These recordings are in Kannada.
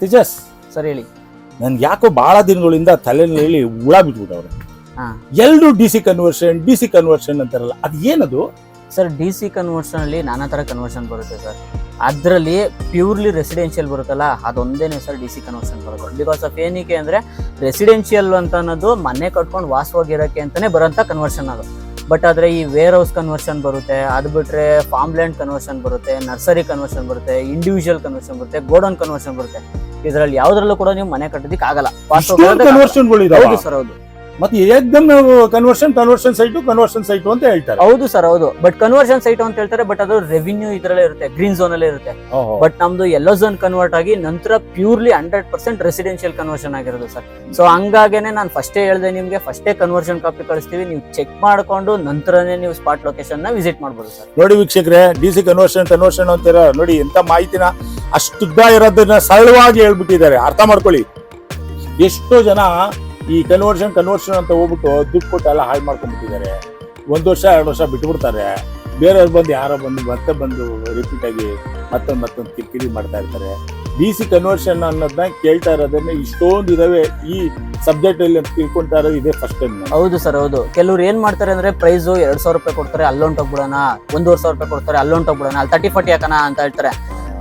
ತೇಜಸ್ ಸರ್ ಹೇಳಿ. ನನ್ಗೆ ಯಾಕೋ ಬಹಳ ದಿನಗಳಿಂದ ತಲೆನಲ್ಲಿ ಹುಳ ಬಿಟ್ಬಿಟ್ಟವ್ರೆ ಹಾ. ಎಲ್ರು D C conversion D C conversion ಅಂತಾರಲ್ಲ ಅದು ಏನದು? ಸರ್ ಡಿ ಸಿ ಕನ್ವರ್ಷನ್ ಅಲ್ಲಿ ನಾನಾ ತರ ಕನ್ವರ್ಷನ್ ಬರುತ್ತೆ ಸರ್. ಅದರಲ್ಲಿ ಪ್ಯೂರ್ಲಿ ರೆಸಿಡೆನ್ಷಿಯಲ್ ಬರುತ್ತಲ್ಲ ಅದೊಂದೇನೆ ಸರ್ ಡಿ ಸಿ ಕನ್ವರ್ಷನ್ ಬರೋದು. ಬಿಕಾಸ್ ಆಫ್ ಏನಕ್ಕೆ ಅಂದ್ರೆ ರೆಸಿಡೆನ್ಷಿಯಲ್ ಅಂತ ಅನ್ನೋದು ಮನೆ ಕಟ್ಕೊಂಡು ವಾಸವಾಗಿರೋಕ್ಕೆ ಅಂತಲೇ ಬರೋಂಥ ಕನ್ವರ್ಷನ್ ಅದು. ಬಟ್ ಆದರೆ ಈ ವೇರ್ ಹೌಸ್ ಕನ್ವರ್ಷನ್ ಬರುತ್ತೆ ಅದು ಬಿಟ್ಟರೆ ಫಾರ್ಮ್ ಲ್ಯಾಂಡ್ ಕನ್ವರ್ಷನ್ ಬರುತ್ತೆ ನರ್ಸರಿ ಕನ್ವರ್ಷನ್ ಬರುತ್ತೆ ಇಂಡಿವಿಜುವಲ್ ಕನ್ವರ್ಷನ್ ಬರುತ್ತೆ ಗೋಡೌನ್ ಕನ್ವರ್ಷನ್ ಬರುತ್ತೆ. ಇದರಲ್ಲಿ ಯಾವ್ದ್ರಲ್ಲೂ ಕೂಡ ನೀವು ಮನೆ ಕಟ್ಟೋದಿಕ್ ಆಗಲ್ಲ ವಾಸವಾಗಿರೋದಕ್ಕೆ ಕನ್ವರ್ಷನ್ಗಳು ಹೌದು ಸರ್ ಹೌದು. ಮತ್ತೆ ಏಕ್ದಮ್ ನಾವು conversion conversion site conversion site ಅಂತ ಹೇಳ್ತಾರೆ. ಹೌದು ಸರ್ ಹೌದು. ಬಟ್ ಕನ್ವರ್ಷನ್ ಸೈಟ್ ಅಂತ ಹೇಳ್ತಾರೆ ಬಟ್ ಅದು ರೆವಿನ್ಯೂ ಇದ್ರಲ್ಲೇ ಇರುತ್ತೆ ಗ್ರೀನ್ ಝೋನ್ ಅಲ್ಲೇ ಇರುತ್ತೆ. ಬಟ್ ನಮ್ದು ಎಲ್ಲೋ ಝೋನ್ ಕನ್ವರ್ಟ್ ಆಗಿ ನಂತರ purely hundred percent residential conversion ಆಗಿರೋದು ಸರ್. ಸೊ ಹಂಗಾಗೇನೆ ನಾನು ಫಸ್ಟೇ ಹೇಳ್ದೆ ನಿಮ್ಗೆ ಫಸ್ಟೇ ಕನ್ವರ್ಷನ್ ಕಾಪಿ ಕಳಿಸ್ತೀವಿ ನೀವು ಚೆಕ್ ಮಾಡ್ಕೊಂಡು ನಂತರನೇ ನೀವು ಸ್ಪಾಟ್ ಲೊಕೇಶನ್ನ ವಿಸಿಟ್ ಮಾಡ್ಬೋದು ಸರ್. ನೋಡಿ ವೀಕ್ಷಕರೇ ಡಿ ಸಿ ಕನ್ವರ್ಷನ್ ಕನ್ವರ್ಷನ್ ಅಂತೀರ ನೋಡಿ ಎಂತ ಮಾಹಿತಿನ ಅಷ್ಟುದ್ದ ಇರೋದನ್ನ ಸರಳವಾಗಿ ಹೇಳ್ಬಿಟ್ಟಿದ್ದಾರೆ. ಅರ್ಥ ಮಾಡ್ಕೊಳ್ಳಿ. ಎಷ್ಟೋ ಜನ ಈ ಕನ್ವರ್ಷನ್ ಕನ್ವರ್ಷನ್ ಅಂತ ಹೋಗ್ಬಿಟ್ಟು ದುಡ್ಡು ಕೊಟ್ಟು ಎಲ್ಲ ಹಾಳು ಮಾಡ್ಕೊಂಡ್ಬಿಟ್ಟಿದ್ದಾರೆ. ಒಂದು ವರ್ಷ, ಎರಡು ವರ್ಷ ಬಿಟ್ಬಿಡ್ತಾರೆ. ಬೇರೆಯವ್ರು ಬಂದು ಯಾರೋ ಬಂದು ಮತ್ತೆ ಬಂದು ರಿಪೀಟ್ ಆಗಿ ಮತ್ತೊಂದು ಮತ್ತೊಂದು ಕಿರಿಕಿರಿ ಮಾಡ್ತಾ ಇರ್ತಾರೆ. ಡಿ ಸಿ ಕನ್ವರ್ಷನ್ ಅನ್ನೋದನ್ನ ಕೇಳ್ತಾ ಇರೋದನ್ನ ಇಷ್ಟೊಂದು ಇದಾವೆ. ಈ ಸಬ್ಜೆಕ್ಟ್ ಅಲ್ಲಿ ಅಂತ ತಿಳ್ಕೊಂತಾ ಇರೋದು ಇದೇ ಫಸ್ಟ್ ಟೈಮ್ ಹೌದು ಸರ್, ಹೌದು. ಕೆಲವ್ರು ಏನ್ ಮಾಡ್ತಾರೆ ಅಂದ್ರೆ ಪ್ರೈಸ್ ಎರಡ್ ಸಾವಿರ ರೂಪಾಯಿ ಕೊಡ್ತಾರೆ ಅಲ್ಲೊಂಟೋಗ್ಬಿಡೋಣ ಒಂದೂವರೆ ಸಾವಿರ ರೂಪಾಯಿ ಕೊಡ್ತಾರೆ ಅಲ್ಲೊಂಟೋಗ್ಬಿಡೋಣ ಅಲ್ಲಿ ತರ್ಟಿ ಫಾರ್ಟಿ ಹಾಕೋಣ ಅಂತ ಹೇಳ್ತಾರೆ.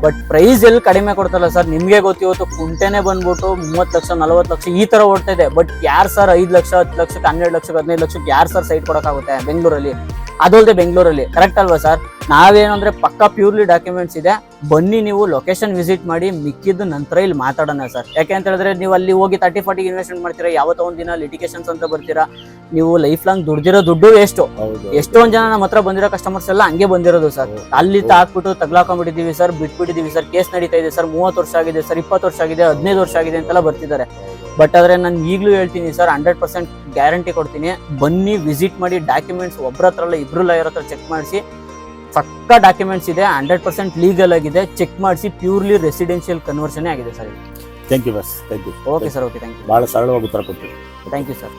ಬಟ್ ಪ್ರೈಸ್ ಎಲ್ಲಿ ಕಡಿಮೆ ಕೊಡ್ತಾರಲ್ಲ ಸರ್ ನಿಮಗೆ ಗೊತ್ತಿವತ್ತು ಕುಂಟೆನೆ ಬಂದ್ಬಿಟ್ಟು ಮೂವತ್ತು ಲಕ್ಷ, ನಲವತ್ತು ಲಕ್ಷ ಈ ಥರ ಓಡ್ತಾ ಇದೆ. ಬಟ್ ಯಾರು ಸರ್ ಐದು ಲಕ್ಷ, ಹತ್ತು ಲಕ್ಷಕ್ಕೆ, ಹನ್ನೆರಡು ಲಕ್ಷಕ್ಕೆ, ಹದಿನೈದು ಲಕ್ಷಕ್ಕೆ ಯಾರು ಸರ್ ಸೈಟ್ ಕೊಡೋಕ್ಕಾಗುತ್ತೆ ಬೆಂಗಳೂರಲ್ಲಿ? ಅದಲ್ದೆ ಬೆಂಗಳೂರಲ್ಲಿ ಕರೆಕ್ಟ್ ಅಲ್ವಾ ಸರ್ ನಾವೇನು ಅಂದ್ರೆ ಪಕ್ಕಾ ಪ್ಯೂರ್ಲಿ ಡಾಕ್ಯುಮೆಂಟ್ಸ್ ಇದೆ. ಬನ್ನಿ ನೀವು ಲೊಕೇಶನ್ ವಿಸಿಟ್ ಮಾಡಿ ಮಿಕ್ಕಿದ್ದು ನಂತರ ಇಲ್ಲಿ ಮಾತಾಡೋಣ ಸರ್ ಯಾಕೆ ಅಂತ ಹೇಳಿದ್ರೆ ನೀವು ಅಲ್ಲಿ ಹೋಗಿ ತರ್ಟಿ ಫಾರ್ಟಿ ಇನ್ವೆಸ್ಟ್ಮೆಂಟ್ ಮಾಡ್ತೀರಾ ಯಾವತ್ತೋ ಒಂದ್ ದಿನ ಲಿಟಿಗೇಷನ್ಸ್ ಅಂತ ಬರ್ತೀರಾ. ನೀವು ಲೈಫ್ ಲಾಂಗ್ ದುಡ್ದಿರೋ ದುಡ್ಡು ವೇಸ್ಟ್ ಹೌದು ಎಷ್ಟೊಂದ್ ಜನ ನಮ್ಮ ಹತ್ರ ಬಂದಿರೋ ಕಸ್ಟಮರ್ಸ್ ಎಲ್ಲ ಹಂಗೆ ಬಂದಿರೋದು ಸರ್ ಅಲ್ಲಿ ಹಾಕ್ಬಿಟ್ಟು ತಗ್ಲಾಕೊಂಡ್ಬಿಟ್ಟಿದೀವಿ ಸರ್ ಬಿಟ್ಬಿಟ್ಟಿದೀವಿ ಸರ್ ಕೇಸ್ ನಡೀತಾ ಇದೆ ಸರ್ ಮೂವತ್ತು ವರ್ಷ ಆಗಿದೆ ಸರ್ ಇಪ್ಪತ್ತು ವರ್ಷ ಆಗಿದೆ ಹದಿನೈದು ವರ್ಷ ಆಗಿದೆ ಅಂತೆಲ್ಲ ಬರ್ತಿದ್ದಾರೆ. ಬಟ್ ಆದರೆ ನಾನು ಈಗಲೂ ಹೇಳ್ತೀನಿ ಸರ್ ಹಂಡ್ರೆಡ್ ಪರ್ಸೆಂಟ್ ಗ್ಯಾರಂಟಿ ಕೊಡ್ತೀನಿ. ಬನ್ನಿ ವಿಸಿಟ್ ಮಾಡಿ ಡಾಕ್ಯುಮೆಂಟ್ಸ್ ಒಬ್ಬರ ಹತ್ರ ಅಲ್ಲ ಇಬ್ಬರು ಲಾಯರ್ ಹತ್ರ ಚೆಕ್ ಮಾಡಿಸಿ. ಪಕ್ಕ ಡಾಕ್ಯುಮೆಂಟ್ಸ್ ಇದೆ ಹಂಡ್ರೆಡ್ ಪರ್ಸೆಂಟ್ ಲೀಗಲ್ ಆಗಿದೆ. ಚೆಕ್ ಮಾಡಿಸಿ ಪ್ಯೂರ್ಲಿ ರೆಸಿಡೆನ್ಷಿಯಲ್ ಕನ್ವರ್ಷನ್ ಆಗಿದೆ sir thank you bus thank you okay sir okay thank you ಭಾಳ ಸರಳವಾಗಿ ಉತ್ತರ ಕೊಟ್ಟಿರಿ ಥ್ಯಾಂಕ್ ಯು ಸರ್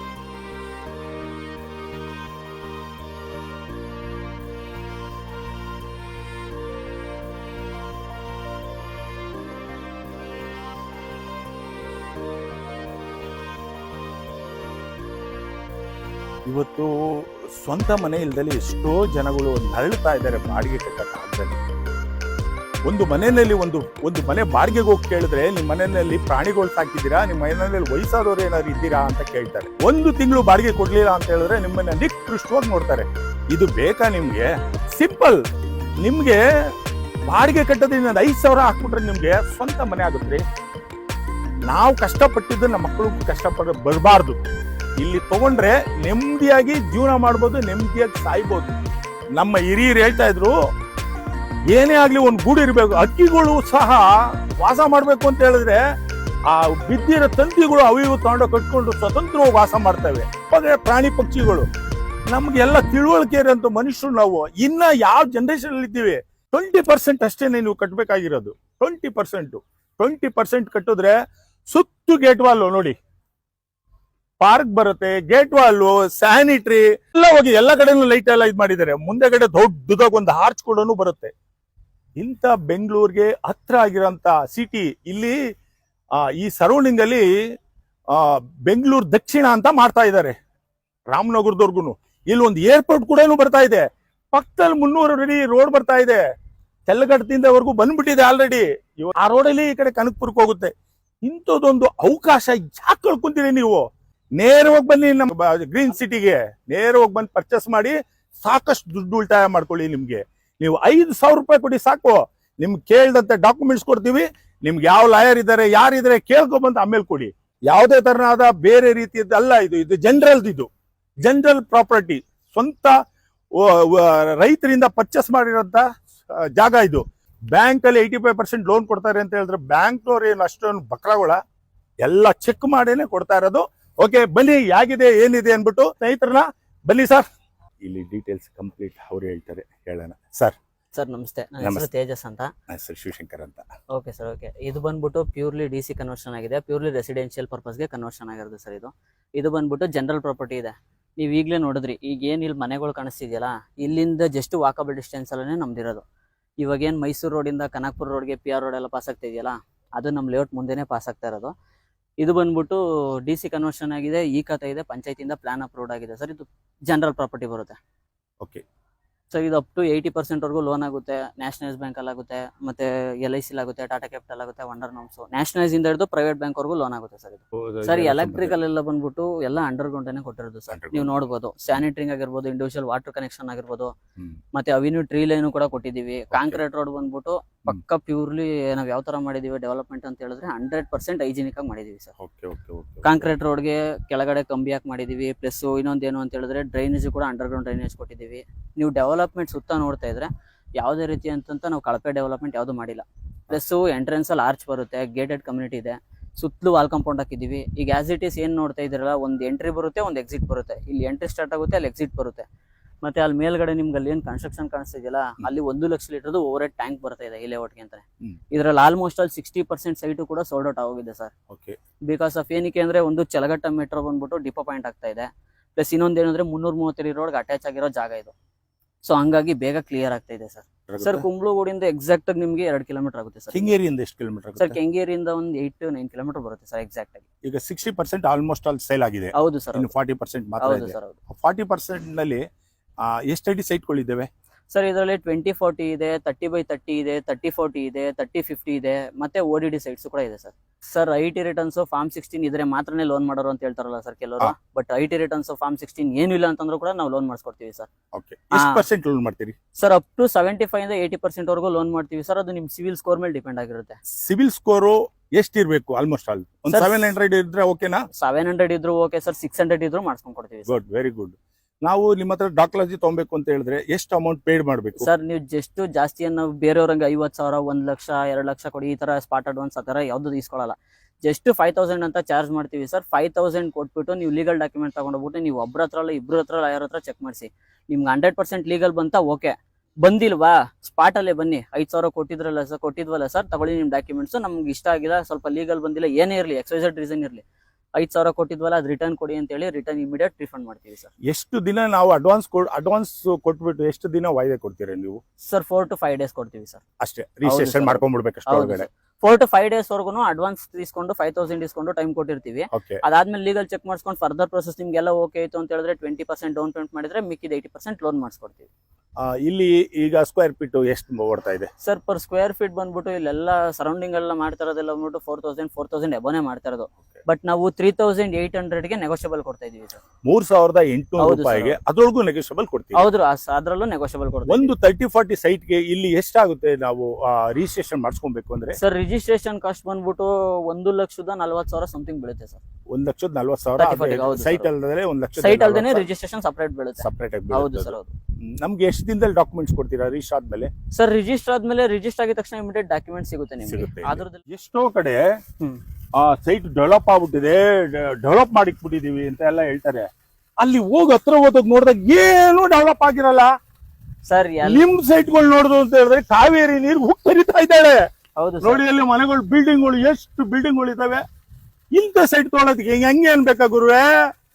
ಇವತ್ತು ಸ್ವಂತ ಮನೆ ಇಲ್ಲದಲ್ಲಿ ಎಷ್ಟೋ ಜನಗಳು ನರಳುತ್ತಾ ಇದ್ದಾರೆ ಬಾಡಿಗೆ ಕಟ್ಟಕ್ಕಾಗದಲ್ಲಿ ಒಂದು ಮನೆಯಲ್ಲಿ ಒಂದು ಒಂದು ಮನೆ ಬಾಡಿಗೆಗೆ ಹೋಗಿ ಕೇಳಿದ್ರೆ ನಿಮ್ಮ ಮನೆಯಲ್ಲಿ ಪ್ರಾಣಿಗಳು ಸಾಕಿದ್ದೀರಾ, ನಿಮ್ಮ ಮನೆಯಲ್ಲಿ ವಯಸ್ಸಾದವ್ರು ಏನಾದ್ರು ಇದ್ದೀರಾ ಅಂತ ಕೇಳ್ತಾರೆ. ಒಂದು ತಿಂಗಳು ಬಾಡಿಗೆ ಕೊಡ್ಲಿಲ್ಲ ಅಂತ ಹೇಳಿದ್ರೆ ನಿಮ್ಮನ್ನ ನಿಕೃಷ್ಟವಾಗಿ ನೋಡ್ತಾರೆ. ಇದು ಬೇಕಾ ನಿಮ್ಗೆ? ಸಿಂಪಲ್. ನಿಮ್ಗೆ ಬಾಡಿಗೆ ಕಟ್ಟೋದ್ರಿಂದ ಐದು ಸಾವಿರ ಹಾಕ್ಬಿಟ್ರೆ ನಿಮ್ಗೆ ಸ್ವಂತ ಮನೆ ಆಗುತ್ತೆ. ನಾವು ಕಷ್ಟಪಟ್ಟಿದ್ದು ನಮ್ಮ ಮಕ್ಕಳು ಕಷ್ಟಪಡ ಬರಬಾರ್ದು. ಇಲ್ಲಿ ತಗೊಂಡ್ರೆ ನೆಮ್ಮದಿಯಾಗಿ ಜೀವನ ಮಾಡ್ಬೋದು, ನೆಮ್ಮದಿಯಾಗಿ ಸಾಯ್ಬೋದು. ನಮ್ಮ ಹಿರಿಯರು ಹೇಳ್ತಾ ಇದ್ರು, ಏನೇ ಆಗ್ಲಿ ಒಂದು ಗೂಡು ಇರಬೇಕು ಹಕ್ಕಿಗಳು ಸಹ ವಾಸ ಮಾಡ್ಬೇಕು ಅಂತ ಹೇಳಿದ್ರೆ ಆ ಬಿದ್ದಿರೋ ತಂತಿಗಳು ಅವು ಇವು ತಗೊಂಡು ಕಟ್ಕೊಂಡು ಸ್ವತಂತ್ರವಾಗಿ ವಾಸ ಮಾಡ್ತವೆ. ಹಾಗೆ ಪ್ರಾಣಿ ಪಕ್ಷಿಗಳು. ನಮ್ಗೆಲ್ಲ ತಿಳುವಳಿಕೆ ಇರೋಂಥ ಮನುಷ್ಯರು ನಾವು. ಇನ್ನ ಯಾವ ಜನರೇಷನ್ ಇದ್ದೀವಿ ಟ್ವೆಂಟಿ ಪರ್ಸೆಂಟ್ ಅಷ್ಟೇ ನೀವು ಕಟ್ಟಬೇಕಾಗಿರೋದು ಟ್ವೆಂಟಿ ಪರ್ಸೆಂಟ್ ಟ್ವೆಂಟಿ ಪರ್ಸೆಂಟ್ ಕಟ್ಟಿದ್ರೆ ಸುತ್ತು ಗೇಟ್ ವಾಲ್ ನೋಡಿ. ಪಾರ್ಕ್ ಬರುತ್ತೆ, ಗೇಟ್ ವಾಲ್, ಸ್ಯಾನಿಟ್ರಿ, ಎಲ್ಲ ಹೋಗಿ ಎಲ್ಲ ಕಡೆನೂ ಲೈಟ್ ಎಲ್ಲ ಇದು ಮಾಡಿದ್ದಾರೆ. ಮುಂದೆಗಡೆ ದೊಡ್ಡದಾಗಿ ಒಂದು ಹಾರ್ಚ್ ಕೂಡ ಬರುತ್ತೆ. ಇಂಥ ಬೆಂಗಳೂರಿಗೆ ಹತ್ರ ಆಗಿರೋಂಥ ಸಿಟಿ ಇಲ್ಲಿ ಈ ಸರೌಂಡಿಂಗ್ ಅಲ್ಲಿ ಬೆಂಗಳೂರು ದಕ್ಷಿಣ ಅಂತ ಮಾಡ್ತಾ ಇದ್ದಾರೆ. ರಾಮನಗರದವರ್ಗುನು. ಇಲ್ಲಿ ಒಂದು ಏರ್ಪೋರ್ಟ್ ಕೂಡ ಬರ್ತಾ ಇದೆ. ಪಕ್ಕದಲ್ಲಿ ಮುನ್ನೂರು ಅಡಿ ರೋಡ್ ಬರ್ತಾ ಇದೆ. ತೆಲ್ಲಗಟ್ಟದಿಂದವರೆಗೂ ಬಂದ್ಬಿಟ್ಟಿದೆ ಆಲ್ರೆಡಿ ಆ ರೋಡಲ್ಲಿ ಈ ಕಡೆ ಕನಕಪುರಕ್ಕೆ ಹೋಗುತ್ತೆ. ಇಂಥದ್ದೊಂದು ಅವಕಾಶ ಯಾಕೆ ಕಳ್ಕೊಂತೀರಿ ನೀವು? ನೇರವಾಗಿ ಬನ್ನಿ ನಮ್ಮ ಗ್ರೀನ್ ಸಿಟಿಗೆ ನೇರವಾಗಿ ಬಂದು ಪರ್ಚೇಸ್ ಮಾಡಿ ಸಾಕಷ್ಟು ದುಡ್ಡು ಉಳಿತಾಯ ಮಾಡ್ಕೊಳ್ಳಿ ನಿಮಗೆ. ನೀವು ಐದು ಸಾವಿರ ರೂಪಾಯಿ ಕೊಡಿ ಸಾಕು. ನಿಮ್ಗೆ ಕೇಳಿದಂತ ಡಾಕ್ಯುಮೆಂಟ್ಸ್ ಕೊಡ್ತೀವಿ. ನಿಮ್ಗೆ ಯಾವ ಲಾಯರ್ ಇದ್ದಾರೆ ಯಾರಿದ್ದಾರೆ ಕೇಳ್ಕೊಬಂದು ಆಮೇಲೆ ಕೊಡಿ. ಯಾವುದೇ ತರನಾದ ಬೇರೆ ರೀತಿಯದ್ದು ಅಲ್ಲ ಇದು. ಇದು ಜನರಲ್ ಇದು. ಜನರಲ್ ಪ್ರಾಪರ್ಟಿ ಸ್ವಂತ ರೈತರಿಂದ ಪರ್ಚೇಸ್ ಮಾಡಿರೋಂಥ ಜಾಗ ಇದು. ಬ್ಯಾಂಕ್ ಅಲ್ಲಿ ಏಯ್ಟಿ ಫೈವ್ ಪರ್ಸೆಂಟ್ ಲೋನ್ ಕೊಡ್ತಾರೆ ಅಂತ ಹೇಳಿದ್ರೆ ಬ್ಯಾಂಕ್ನವ್ರು ಏನು ಅಷ್ಟೊಂದು ಬಕ್ರಗಳ. ಎಲ್ಲ ಚೆಕ್ ಮಾಡೇನೆ ಕೊಡ್ತಾ ಇರೋದು. ಓಕೆ ಬನ್ನಿ ಯಾಗಿದೆ ಏನಿದೆ ಅನ್ಬಿಟ್ಟು ಸ್ನೇಹಿತರನ್ನ ಬನ್ನಿ ಸರ್ ಇಲ್ಲಿ ಡೀಟೇಲ್ಸ್ ಕಂಪ್ಲೀಟ್ ಅವ್ರು ಹೇಳ್ತಾರೆ ಹೇಳೋಣ. ಸರ್ ಸರ್ ನಮಸ್ತೆ. ನನ್ನ ಹೆಸರು ನಮಸ್ತೆ. ತೇಜಸ್ ಅಂತ. ಸರ್ ಶಿವಶಂಕರ್ ಅಂತ. ಓಕೆ ಸರ್ ಓಕೆ ಇದು ಬಂದ್ಬಿಟ್ಟು ಪ್ಯೂರ್ಲಿ ಡಿ ಸಿ ಕನ್ವರ್ಷನ್ ಆಗಿದೆ. ಪ್ಯೂರ್ಲಿ ರೆಸಿಡೆನ್ಷಿಯಲ್ ಪರ್ಪಸ್ಗೆ ಕನ್ವರ್ಷನ್ ಆಗಿರೋದು ಸರ್ ಇದು. ಇದು ಬಂದ್ಬಿಟ್ಟು ಜನರಲ್ ಪ್ರಾಪರ್ಟಿ ಇದೆ. ನೀವು ಈಗಲೇ ನೋಡಿದ್ರಿ ಈಗ ಏನು ಇಲ್ಲಿ ಮನೆಗಳು ಕಾಣಿಸ್ತಿದೆಯಲ್ಲ ಇಲ್ಲಿಂದ ಜಸ್ಟ್ ವಾಕಬಲ್ ಡಿಸ್ಟೆನ್ಸ್ ಅಲ್ಲೇ ನಮ್ದಿರೋದು. ಇವಾಗ ಏನು ಮೈಸೂರು ರೋಡಿಂದ ಕನಕಪುರ ರೋಡ್ಗೆ ಪಿ ಆರ್ ರೋಡ್ ಎಲ್ಲ ಪಾಸ್ ಆಗ್ತಾ ಇದೆಯಲ್ಲ ಅದು ನಮ್ಮ ಲೇಔಟ್ ಮುಂದೆನೇ ಪಾಸ್ ಆಗ್ತಾ ಇರೋದು. ಇದು ಬಂದ್ಬಿಟ್ಟು ಡಿ ಸಿ ಕನ್ವರ್ಷನ್ ಆಗಿದೆ ಈ ಖಾತೆ ಇದೆ ಪಂಚಾಯತಿಯಿಂದ ಪ್ಲಾನ್ ಅಪ್ರೂವ್ಡ್ ಆಗಿದೆ. ಸರ್ ಇದು ಜನರಲ್ ಪ್ರಾಪರ್ಟಿ ಬರುತ್ತೆ. ಓಕೆ ಸರ್ ಇದು ಅಪ್ ಟು ಏಯ್ಟಿ ಪರ್ಸೆಂಟ್ ವರೆಗೂ ಲೋನ್ ಆಗುತ್ತೆ ನ್ಯಾಷನಲೈಸ್ ಬ್ಯಾಂಕ್ ಅಲ್ಲಿ ಆಗುತ್ತೆ ಮತ್ತೆ ಎಲ್ ಐ ಸಿ ಆಗುತ್ತೆ ಟಾಟಾ ಕ್ಯಾಪಿಟಲ್ ಆಗುತ್ತೆ ವಂಡರ್ ನೋಮ್ಸ್ ನ್ಯಾಷನಲೈಸ್ ಇಂದ ಹಿಡಿದು ಪ್ರೈವೇಟ್ ಬ್ಯಾಂಕ್ ವರೆಗೂ ಲೋನ್ ಆಗುತ್ತೆ ಸರ್ ಇದು. ಸರ್ ಎಲೆಕ್ಟ್ರಿಕಲ್ ಎಲ್ಲ ಬಂದ್ಬಿಟ್ಟು ಎಲ್ಲ ಅಂಡರ್ ಗ್ರೌಂಡ್ ಕೊಟ್ಟಿರೋದು ಸರ್. ನೀವು ನೋಡಬಹುದು ಸ್ಯಾನಿಟರಿಂಗ್ ಆಗಿರ್ಬೋದು ಇಂಡಿವಿಜುವಲ್ ವಾಟರ್ ಕನೆಕ್ಷನ್ ಆಗಿರ್ಬೋದು ಮತ್ತೆ ಅವಿನ್ಯೂ ಟ್ರೀ ಲೈನ್ ಕೂಡ ಕೊಟ್ಟಿದ್ದೀವಿ. ಕಾಂಕ್ರೀಟ್ ರೋಡ್ ಬಂದ್ಬಿಟ್ಟು ಪಕ್ಕ ಪ್ಯೂರ್ಲಿ ನಾವ್ ಯಾವ ತರ ಮಾಡಿದೀವಿ ಡೆವಲಪ್ಮೆಂಟ್ ಅಂತ ಹೇಳಿದ್ರೆ ಹಂಡ್ರೆಡ್ ಪರ್ಸೆಂಟ್ ಹೈಜಿನಿಕ್ ಆಗಿ ಮಾಡಿದೀವಿ sir. Okay okay okay concrete ರೋಡ್ಗೆ ಕೆಳಗಡೆ ಕಂಬಿ ಹಾಕಿ ಮಾಡಿದೀವಿ ಪ್ಲಸ್ ಇನ್ನೊಂದೇನು ಅಂತ ಹೇಳಿದ್ರೆ ಡ್ರೈನೇಜ್ ಕೂಡ ಅಂಡರ್ ಗ್ರೌಂಡ್ ಡ್ರೈನೇಜ್ ಕೊಟ್ಟಿದೀವಿ. ನೀವು ಡೆವಲಪ್ಮೆಂಟ್ ಸುತ್ತ ನೋಡ್ತಾ ಇದ್ರೆ ಯಾವುದೇ ರೀತಿ ಅಂತಂತ ನಾವು ಕಳಪೆ ಡೆವಲಪ್ಮೆಂಟ್ ಯಾವುದು ಮಾಡಿಲ್ಲ. ಪ್ಲಸ್ ಎಂಟ್ರೆನ್ಸ್ ಅಲ್ಲಿ ಆರ್ಚ್ ಬರುತ್ತೆ ಗೇಟೆಡ್ ಕಮ್ಯುನಿಟಿ ಇದೆ. ಸುತ್ತಲೂ ವಾಲ್ ಕಾಂಪೌಂಡ್ ಹಾಕಿದೀವಿ. ಈಗ ಆಸ್ ಇಟ್ ಈಸ್ ಏನ್ ನೋಡ್ತಾ ಇದ್ರಲ್ಲ ಒಂದು ಎಂಟ್ರಿ ಬರುತ್ತೆ ಒಂದು ಎಕ್ಸಿಟ್ ಬರುತ್ತೆ. ಇಲ್ಲಿ ಎಂಟ್ರಿ ಸ್ಟಾರ್ಟ್ ಆಗುತ್ತೆ ಅಲ್ಲಿ ಎಕ್ಸಿಟ್ ಬರುತ್ತೆ. ಮತ್ತೆ ಅಲ್ಲಿ ಮೇಲ್ಗಡೆ ನಿಮ್ಗೆ ಅಲ್ಲಿ ಏನ್ ಕನ್ಸ್ಟ್ರಕ್ಷನ್ ಕಾಣಿಸ್ತಿದೆಯಲ್ಲ ಅಲ್ಲಿ ಒಂದು ಲಕ್ಷ ಲೀಟರ್ದು ಓವರ್ ಹೆಡ್ ಟ್ಯಾಂಕ್ ಬರ್ತಾ ಇದೆ ಈ ಲೇಔಟ್ಗೆ ಅಂತಾನೆ. ಇದ್ರಲ್ಲಿ ಆಲ್ಮೋಸ್ಟ್ ಅಲ್ಲಿ ಸಿಕ್ಸ್ಟಿ ಪರ್ಸೆಂಟ್ ಸೈಟು ಕೂಡ ಸೋಲ್ಡ್ ಔಟ್ ಆಗೋಗಿದೆ ಸರ್ ಓಕೆ ಬಿಕಾಸ್ ಆಫ್ ಏನಕ್ಕೆ ಅಂದ್ರೆ ಒಂದು ಚಲಗಟ್ಟ ಮೆಟ್ರೋ ಬಂದ್ಬಿಟ್ಟು ಡಿಪೋ ಪಾಯಿಂಟ್ ಆಗ್ತಾ ಇದೆ. ಪ್ಲಸ್ ಇನ್ನೊಂದು ಏನಂದ್ರೆ ಮುನ್ನೂರ ಮೂವತ್ತೈದು ರೋಡ್ಗೆ ಅಟ್ಯಾಚ್ ಆಗಿರೋ ಜಾಗ ಇದು. ಸೊ ಹಂಗಾಗಿ ಬೇಗ ಕ್ಲಿಯರ್ ಆಗ್ತಾ ಇದೆ ಸರ್ ಸರ್ ಕುಂಬ್ಳಗೂಡಿಂದ ಎಕ್ಸಾಕ್ಟ್ ಆಗಿ ನಿಮ್ಗೆ ಎರಡು ಕಿಲೋಮೀಟರ್ ಆಗುತ್ತೆ ಸರ್ ಕೆಂಗೇರಿಯಿಂದ ಎಷ್ಟು ಕಿಲೋಮೀಟರ್ ಸರ್ ಕೆಂಗೇರಿಯಿಂದ ಒಂದು ಏಟ್ ಟು ನೈನ್ ಕಿಲೋಮೀಟರ್ ಬರುತ್ತೆ ಸರ್ ಎಕ್ಸಾಕ್ಟ್ ಆಗಿ. ಈಗ sixty percent almost all sale ಆಗಿದೆ. ಹೌದು ಸರ್ ಫಾರ್ಟಿ ಪರ್ಸೆಂಟ್ ಮಾತ್ರ ಫಾರ್ಟಿ ಪರ್ಸೆಂಟ್ನಲ್ಲಿ ಎಷ್ಟು ಅಡಿ ಸೈಟ್ಗಳಿದ್ದಾವೆ ಸರ್ ಇದರಲ್ಲಿ ಟ್ವೆಂಟಿ ಫೋರ್ಟಿ ಇದೆ ತರ್ಟಿ ಬೈ ತರ್ಟಿ ಇದೆ ತರ್ಟಿ ಫೋರ್ಟಿ ಇದೆ ತರ್ಟಿ ಫಿಫ್ಟಿ ಇದೆ ಮತ್ತೆ ಓ ಡಿ ಡಿ ಸೈಟ್ಸ್ ಕೂಡ ಇದೆ sir. Sir I T returns form sixteen ಇದ್ರೆ ಮಾತ್ರನೇ ಲೋನ್ ಮಾಡೋರು ಅಂತ ಹೇಳ್ತಾರಲ್ಲ ಸರ್ ಕೆಲವರು. But I T returns form sixteen ಏನು ಇಲ್ಲ ಅಂತಂದ್ರೂ ಕೂಡ ನಾವು ಲೋನ್ ಮಾಡಿಸ್ಕೊಡ್ತೀವಿ ಸರ್. ಪರ್ಸೆಂಟ್ ಲೋನ್ ಮಾಡ್ತೀರಿ? Sir up to seventy five ಇಂದ ಏಯ್ಟಿ ಪರ್ಸೆಂಟ್ ವರೆಗೂ ಲೋನ್ ಮಾಡ್ತೀವಿ ಸರ್. ಅದು ನಿಮ್ ಸಿವಿಲ್ ಸ್ಕೋರ್ ಮೇಲೆ ಡಿಪೆಂಡ್ ಆಗಿರುತ್ತೆ. ಸಿವಿಲ್ ಸ್ಕೋರು ಎಷ್ಟು ಇರಬೇಕು ಆಲ್ಮೋಸ್ಟ್ ಆಲ್ ಸೆವೆನ್ ಹಂಡ್ರೆಡ್ ಇದ್ರೆ ಓಕೆನಾ ಸೆವೆನ್ ಹಂಡ್ರೆಡ್ ಇದ್ರು ಓಕೆ ಸರ್. ಸಿಕ್ಸ್ ಹಂಡ್ರೆಡ್ ಇದ್ರು ಮಾಡ್ಸ್ಕೊಂಡ್ ಕೊಡ್ತೀವಿ ಗುಡ್ ವೆರಿ ಗುಡ್ ನಾವು ನಿಮ್ಮ ಹತ್ರ ಡಾಕ್ಯುಲಜಿ ತಗೊಬೇಕು ಅಂತ ಹೇಳಿದ್ರೆ ಎಷ್ಟು ಅಮೌಂಟ್ ಪೇಡ್ ಮಾಡಬೇಕು? ಸರ್, ನೀವು ಜಸ್ಟ್ ಜಾಸ್ತಿ ನಾವು ಬೇರೆಯವ್ರಂಗೆ ಐವತ್ತು ಸಾವಿರ, ಒಂದು ಲಕ್ಷ, ಎರಡು ಲಕ್ಷ ಕೊಡಿ, ಈ ತರ ಸ್ಪಾಟ್ ಅಡ್ವಾನ್ಸ್ ಆ ತರ ಯಾವುದು ಇಸ್ಕೊಳ್ಳಲ್ಲ ಜಸ್ಟ್ ಫೈವ್ ತೌಸಂಡ್ ಅಂತ ಚಾರ್ಜ್ ಮಾಡ್ತೀವಿ ಸರ್. ಫೈವ್ ತೌಸಂಡ್ ಕೊಟ್ಬಿಟ್ಟು ನೀವು ಲೀಗಲ್ ಡಾಕ್ಯುಮೆಂಟ್ ತಗೊಂಡೋಗ್ಬಿಟ್ಟು ನೀವು ಒಬ್ಬರ ಹತ್ರ ಅಲ್ಲ ಇಬ್ರ ಹತ್ರ ಯಾರ ಹತ್ರ ಚೆಕ್ ಮಾಡಿಸಿ. ನಿಮ್ಗೆ ಹಂಡ್ರೆಡ್ ಪರ್ಸೆಂಟ್ ಲೀಗಲ್ ಬಂತ ಓಕೆ ಬಂದಿಲ್ವಾ? ಸ್ಪಾಟ್ ಅಲ್ಲೇ ಬನ್ನಿ. ಐದು ಸಾವಿರ ಕೊಟ್ಟಿದ್ರಲ್ಲ ಸರ್, ಕೊಟ್ಟಿದ್ವಲ್ಲ ಸರ್, ತಗೊಳ್ಳಿ ನಿಮ್ ಡಾಕ್ಯುಮೆಂಟ್ಸ್ ನಮ್ಗೆ ಇಷ್ಟ ಆಗಿಲ್ಲ, ಸ್ವಲ್ಪ ಲೀಗಲ್ ಬಂದಿಲ್ಲ, ಏನೇ ಇರಲಿ ಎಕ್ಸೈಸೆಡ್ ರೀಸನ್ ಇರಲಿ. ಐದ್ ಸಾವಿರ ಕೊಟ್ಟಿದ್ವಲ್ಲ ಅದು ರಿಟರ್ನ್ ಕೊಡಿ ಅಂತ ಹೇಳಿ ರಿಟರ್ನ್ ಇಮಿಡಿಯೇಟ್ ರಿಫಂಡ್ ಮಾಡ್ತೀವಿ ಸರ್. ಎಷ್ಟು ದಿನ ನಾವು ಅಡ್ವಾನ್ಸ್ ಅಡ್ವಾನ್ಸ್ ಕೊಟ್ಬಿಟ್ಟು ಎಷ್ಟು ದಿನ ವಾಯ್ದೆ ಕೊಡ್ತೀರಾ ನೀವು? Sir four to five days ಕೊಡ್ತೀವಿ ಸರ್. ಅಷ್ಟೇ ರಿಜಿಸ್ಟ್ರೇಷನ್. ಮಾಡ್ಕೊಂಡ್ಬಿಡ್ಬೇಕು ಫೋರ್ ಟು ಫೈವ್ ಡೇಸ್ ವರ್ಗು ಅಡ್ವಾನ್ಸ್ తీసుಕೊಂಡು ಫೈವ್ ತೌಸಂಡ್ ಇಸ್ಕೊಂಡು ಟೈಮ್ ಕೊಟ್ಟಿರ್ತೀವಿ. ಅದಾದ್ಮೇಲೆ ಲೀಗಲ್ ಚೆಕ್ ಮಾಡಿಸ್ಕೊಂಡು ಫರ್ದರ್ ಪ್ರೊಸೆಸ್ ನಿಮ್ಗೆಲ್ಲ ಓಕೆ ಆಯ್ತು ಅಂತ ಹೇಳಿದ್ರೆ ಟ್ವೆಂಟಿ ಪರ್ಸೆಂಟ್ ಡೌನ್ ಪೇಮೆಂಟ್ ಮಾಡಿದ್ರೆ ಮಿಕ್ಕಿದ ಏಯ್ಟಿ ಪರ್ಸೆಂಟ್ ಲೋನ್ ಮಾಡಿಸ್ಕೊಡ್ತೀವಿ. ಇಲ್ಲಿ ಈಗ ಸ್ಕ್ವೇರ್ ಫೀಟ್ ಎಷ್ಟು ಓಡ್ತಾ ಇದೆ? ಸರ್ ಪರ್ ಸ್ಕ್ವೇರ್ ಫೀಟ್ ಬಂದ್ಬಿಟ್ಟು ಇಲ್ಲೆಲ್ಲ ಸರೌಂಡಿಂಗ್ ಎಲ್ಲ ಮಾಡ್ತಾ ಇರೋದೆಲ್ಲ ಬಂದ್ಬಿಟ್ಟು ಫೋರ್ ತೌಸಂಡ್ ಫೋರ್ ತೌಸಂಡ್ ಎಬೋನೇ ಮಾಡ್ತಾ ಇರೋದು. ಬಟ್ ನಾವು ತ್ರೀ ತೌಸಂಡ್ ಏಯ್ಟ್ ಹಂಡ್ರೆಡ್ಗೆ ನೆಗೋಷಿಯಬಲ್ ಕೊಡ್ತಾ ಇದೀವಿ ಸರ್ ಮೂರ್ ಸಾವಿರದ ಎಂಟುನೂರು. ರೂಪಾಯಿಗೆ ಅದ್ರೊಳಗೂ ನೆಗೋಷಿಯಬಲ್ ಕೊಡ್ತೀವಿ. ಹೌದು ಅದರಲ್ಲೂ ನೆಗೋಷಿಯಬಲ್ ಕೊಡ್ತೀವಿ. ಒಂದು ತರ್ಟಿ ಫಾರ್ಟಿ ಸೈಟ್ಗೆ ಇಲ್ಲಿ ಎಷ್ಟಾಗುತ್ತೆ ನಾವು ರಿಜಿಸ್ಟ್ರೇಷನ್ ಮಾಡಿಸ್ಕೊಬೇಕು ಅಂದ್ರೆ? ಸರ್ ರಿಜಿಸ್ಟ್ರೇಷನ್ ಕಾಸ್ಟ್ ಬಂದ್ಬಿಟ್ಟು ಒಂದು ಲಕ್ಷದ ನಲ್ವತ್ತು ಸಾವಿರ ಸಮಥಿಂಗ್ ಬೀಳುತ್ತೆ ಸರ್. ಒಂದ್ ಲಕ್ಷದ ನಲ್ವತ್ತು 30, 40, ಹೌದು ಸಾವಿರ ಸೈಟ್. ಅಲ್ಲದೆ ಒಂದ್ ಲಕ್ಷ ಸೈಟ್ ಅಲ್ದೇನೆ ರಿಜಿಸ್ಟ್ರೇಷನ್ ಸಪರೇಟ್ ಬೀಳುತ್ತೆ. ಸಪರೇಟ್ ಆಗಿ ಹೌದು ಸರ್. ಹೌದು. ನಮ್ಗೆ ಎಷ್ಟು ದಿನದಲ್ಲಿ ಡಾಕ್ಯುಮೆಂಟ್ಸ್ ಕೊಡ್ತೀರಾ ರಿಜಿಸ್ಟರ್ ಆದ್ಮೇಲೆ? ಸರ್ ರಿಜಿಸ್ಟರ್ ಆದ್ಮೇಲೆ ರಿಜಿಸ್ಟರ್ ಆಗಿದ ತಕ್ಷಣ ಇಮಿಡಿಯೇಟ್ ಡಾಕ್ಯುಮೆಂಟ್ ಸಿಗುತ್ತೆ ನಿಮಗೆ. ಅದ್ರದ್ದು ಎಷ್ಟೋ ಕಡೆ ಆ ಸೈಟ್ ಡೆವಲಪ್ ಆಗ್ಬಿಟ್ಟಿದೆ ಡೆವಲಪ್ ಮಾಡಿಕ್ಬಿಟ್ಟಿದೀವಿ ಅಂತ ಎಲ್ಲ ಹೇಳ್ತಾರೆ. ಅಲ್ಲಿ ಹೋಗಿ ಹತ್ರ ಹೋದಾಗ ನೋಡಿದಾಗ ಏನು ಡೆವಲಪ್ ಆಗಿರಲ್ಲ. ಸರ್ ನಿಮ್ ಸೈಟ್ಗಳು ನೋಡುದು ಅಂತ ಹೇಳಿದ್ರೆ ಕಾವೇರಿ ನೀರು ಹುಕ್ ಹರಿತಾ ಇದ್ದಾಳೆ. ಹೌದು ಸರ್. ನೋಡಿ ಅಲ್ಲಿ ಮನೆಗಳು ಬಿಲ್ಡಿಂಗ್ಗಳು ಎಷ್ಟು ಬಿಲ್ಡಿಂಗ್ಗಳು ಇದಾವೆ ಇಂಥ ಸೈಟ್ ತೊಗೊಳೋದಕ್ಕೆ ಹೆಂಗೆ ಅನ್ಬೇಕಾ ಗುರುವೆ?